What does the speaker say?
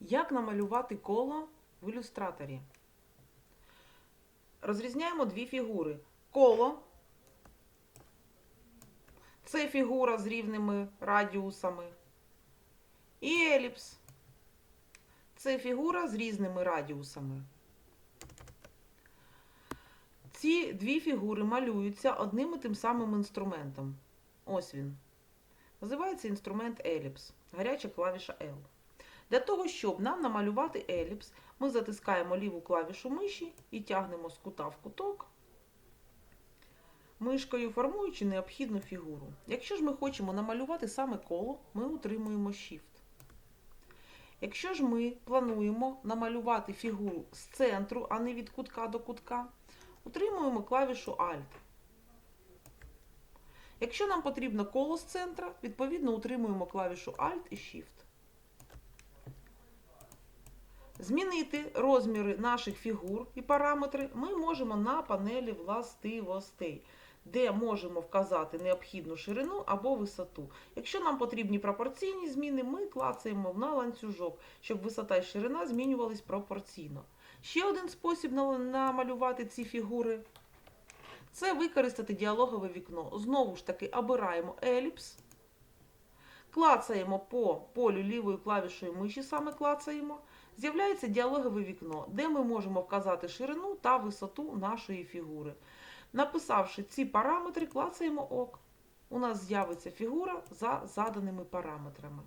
Як намалювати коло в ілюстраторі? Розрізняємо дві фігури. Коло це фігура з рівними радіусами. І еліпс це фігура з різними радіусами. Ці дві фігури малюються одним і тим самим інструментом. Ось він. Називається інструмент еліпс. Гаряча клавіша L. Для того, щоб нам намалювати еліпс, ми затискаємо ліву клавішу миші і тягнемо з кута в куток, мишкою формуючи необхідну фігуру. Якщо ж ми хочемо намалювати саме коло, ми утримуємо Shift. Якщо ж ми плануємо намалювати фігуру з центру, а не від кутка до кутка, утримуємо клавішу Alt. Якщо нам потрібно коло з центра, відповідно утримуємо клавішу Alt і Shift. Змінити розміри наших фігур і параметри ми можемо на панелі властивостей, де можемо вказати необхідну ширину або висоту. Якщо нам потрібні пропорційні зміни, ми клацаємо на ланцюжок, щоб висота і ширина змінювались пропорційно. Ще один спосіб намалювати ці фігури це використати діалогове вікно. Знову ж таки, обираємо еліпс, клацаємо по полю лівою клавішою миші, саме клацаємо. З'являється діалогове вікно, де ми можемо вказати ширину та висоту нашої фігури. Написавши ці параметри, клацаємо ок. У нас з'явиться фігура за заданими параметрами.